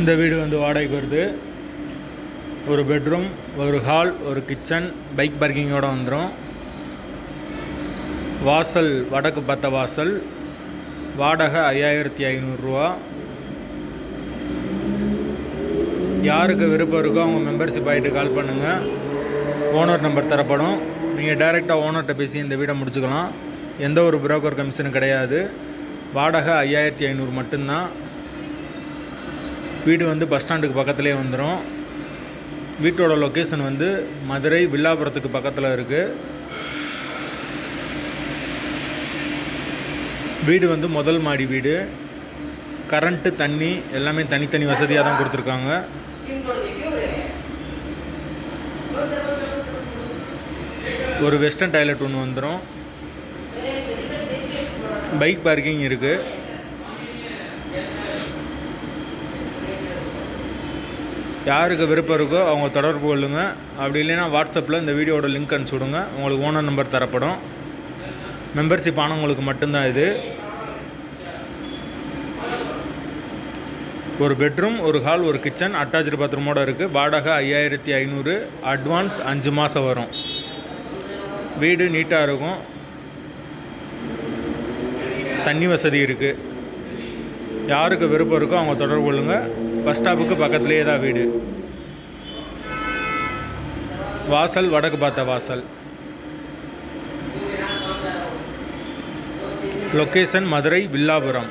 இந்த வீடு வந்து வாடகைக்கு வருது. ஒரு பெட்ரூம் ஒரு ஹால் ஒரு கிச்சன் பைக் பார்க்கிங்கோட வந்துடும் வாசல் வடக்கு பத்த வாசல். வாடகை ஐயாயிரத்தி ஐநூறுரூவா யாருக்கு விருப்பம் இருக்கோ அவங்க மெம்பர்ஷிப் ஆகிட்டு கால் பண்ணுங்கள் ஓனர் நம்பர் தரப்படும். நீங்கள் டைரெக்டாக ஓனர்கிட்ட பேசி இந்த வீடை முடிச்சுக்கலாம். எந்த ஒரு புரோக்கர் கமிஷனும் கிடையாது. வாடகை ஐயாயிரத்தி ஐநூறு மட்டும்தான். வீடு வந்து பஸ் ஸ்டாண்டுக்கு பக்கத்துலேயே வந்துடும் வீட்டோட லொக்கேஷன் வந்து மதுரை வில்லாபுரத்துக்கு பக்கத்தில் இருக்குது வீடு வந்து முதல் மாடி வீடு. கரண்ட்டு தண்ணி எல்லாமே தனித்தனி வசதியாக தான் கொடுத்துருக்காங்க. ஒரு வெஸ்டர்ன் டாய்லெட் ஒன்று வந்துடும் பைக் பார்க்கிங் இருக்குது யாருக்கு விருப்பம் இருக்கோ அவங்க தொடர்பு கொள்ளுங்கள் அப்படி இல்லைன்னா வாட்ஸ்அப்பில் இந்த வீடியோட லிங்க் அனுப்பிச்சி விடுங்க. உங்களுக்கு ஓனர் நம்பர் தரப்படும். மெம்பர்ஷிப் ஆனவங்களுக்கு மட்டும்தான் இது. ஒரு பெட்ரூம் ஒரு ஹால் ஒரு கிச்சன் அட்டாச்சு பாத்ரூமோடு இருக்குது வாடகை ஐயாயிரத்தி ஐநூறு. அட்வான்ஸ் அஞ்சு மாதம் வரும். வீடு நீட்டாக இருக்கும். தண்ணி வசதி இருக்குது யாருக்கு விருப்பம் இருக்கோ அவங்க தொடர்பு கொள்ளுங்கள் பஸ் ஸ்டாப்புக்கு பக்கத்துலேயே தான் வீடு. வாசல் வடக்கு பார்த்த வாசல். லொக்கேஷன் மதுரை வில்லாபுரம்.